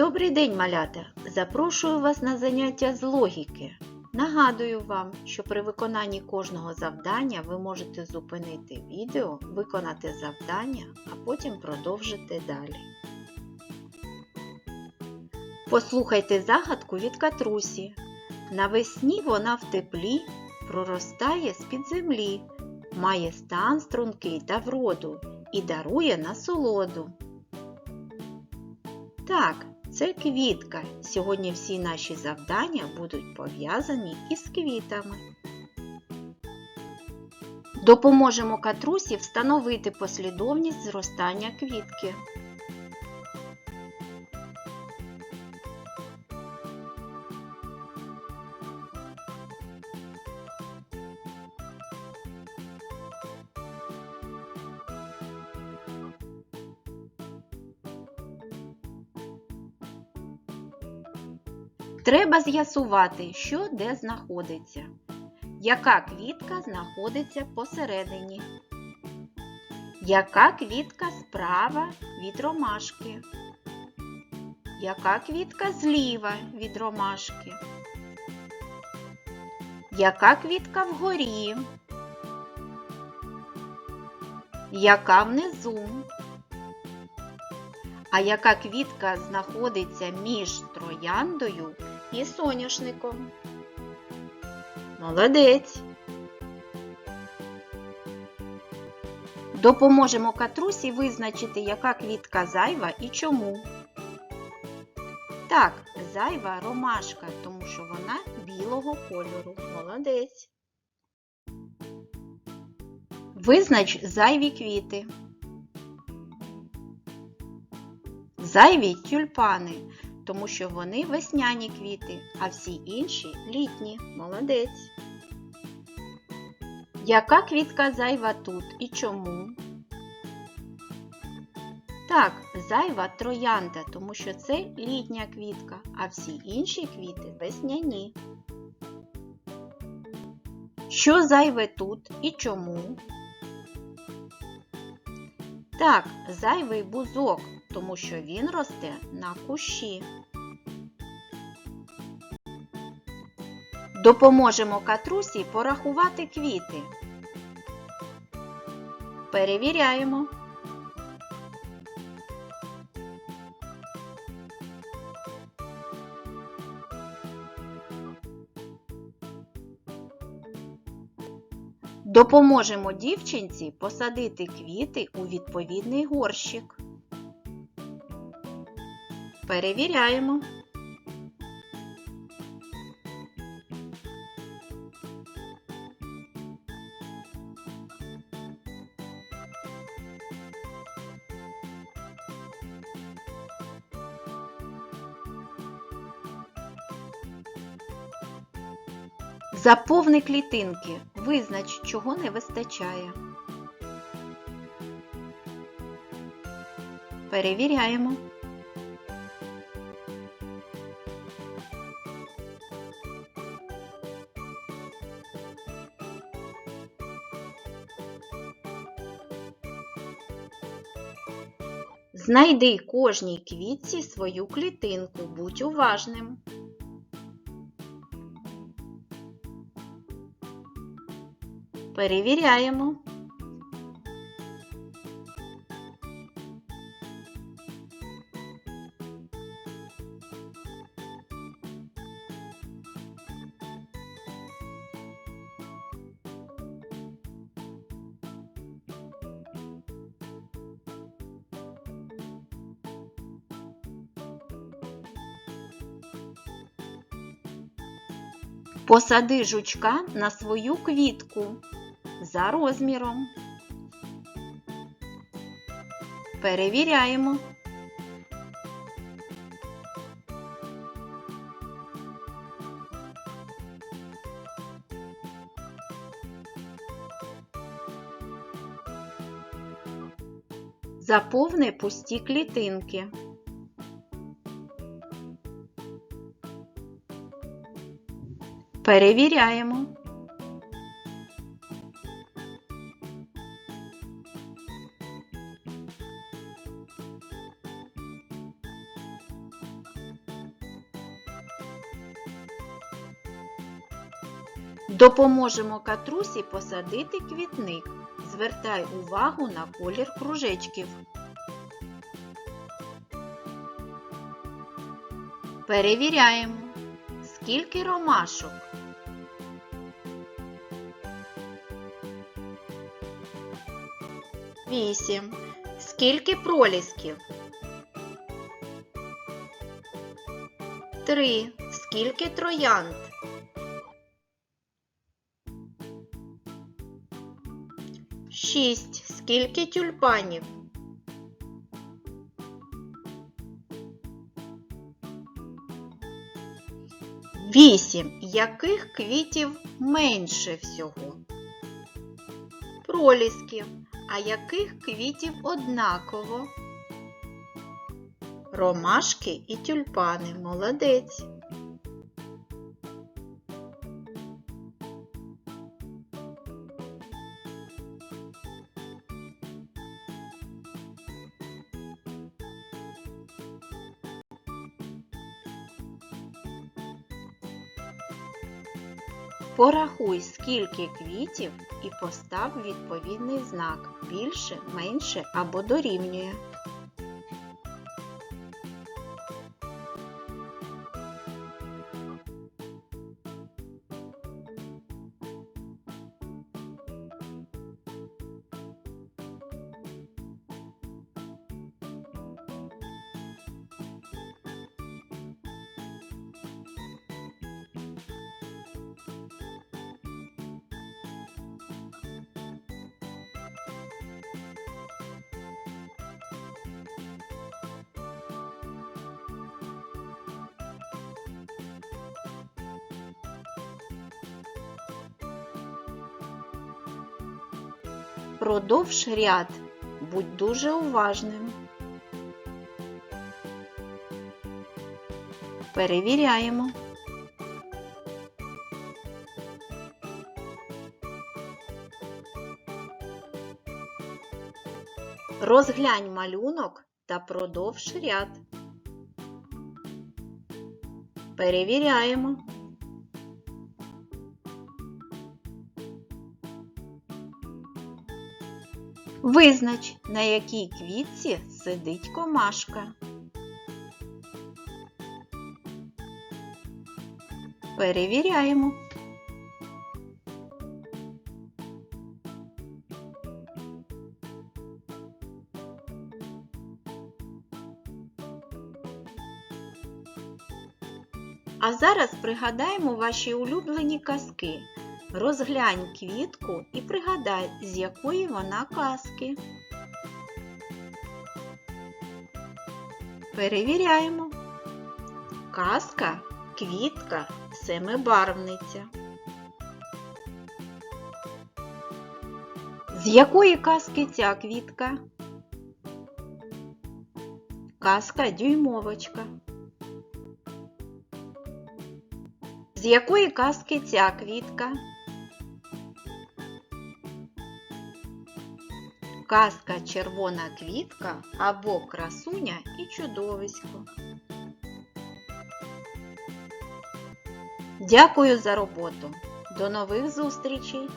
Добрий день, малята! Запрошую вас на заняття з логіки. Нагадую вам, що при виконанні кожного завдання ви можете зупинити відео, виконати завдання, а потім продовжити далі. Послухайте загадку від катрусі. Навесні вона в теплі проростає з-під землі, має стан стрункий та вроду і дарує насолоду. Так, це квітка. Сьогодні всі наші завдання будуть пов'язані із квітами. Допоможемо катрусі встановити послідовність зростання квітки. Треба з'ясувати, що де знаходиться. Яка квітка знаходиться посередині? Яка квітка справа від ромашки? Яка квітка зліва від ромашки? Яка квітка вгорі? Яка внизу? А яка квітка знаходиться між трояндою і соняшником? Молодець! Допоможемо катрусі визначити, яка квітка зайва і чому. Так, зайва ромашка, тому що вона білого кольору. Молодець. Визнач зайві квіти. Зайві тюльпани, тому що вони весняні квіти, а всі інші літні. Молодець. Яка квітка зайва тут і чому? Так, зайва троянда, тому що це літня квітка, а всі інші квіти весняні. Що зайве тут і чому? Так, зайвий бузок, тому що він росте на кущі. Допоможемо катрусі порахувати квіти. Перевіряємо. Допоможемо дівчинці посадити квіти у відповідний горщик. Перевіряємо. Заповни клітинки. Визнач, чого не вистачає. Перевіряємо. Знайди кожній квітці свою клітинку. Будь уважним. Перевіряємо. Посади жучка на свою квітку за розміром. Перевіряємо. Заповни пусті клітинки. Перевіряємо. Допоможемо катрусі посадити квітник. Звертай увагу на колір кружечків. Перевіряємо скільки ромашок. Вісім. Скільки пролісків? Три. Скільки троянд? Шість. Скільки тюльпанів? Вісім. Яких квітів менше всього? Пролісків. А яких квітів однаково? Ромашки і тюльпани. Молодець. Порахуй, скільки квітів і постав відповідний знак більше, менше або дорівнює. Продовж ряд. Будь дуже уважним. Перевіряємо. Розглянь малюнок та продовж ряд. Перевіряємо. Визнач, на якій квітці сидить комашка. Перевіряємо. А зараз пригадаємо ваші улюблені казки. Розглянь квітку і пригадай, з якої вона казки. Перевіряємо. Казка, квітка, семибарвниця. З якої казки ця квітка? Казка дюймовочка. З якої казки ця квітка? Казка червона квітка або красуня і чудовисько. Дякую за роботу. До нових зустрічей!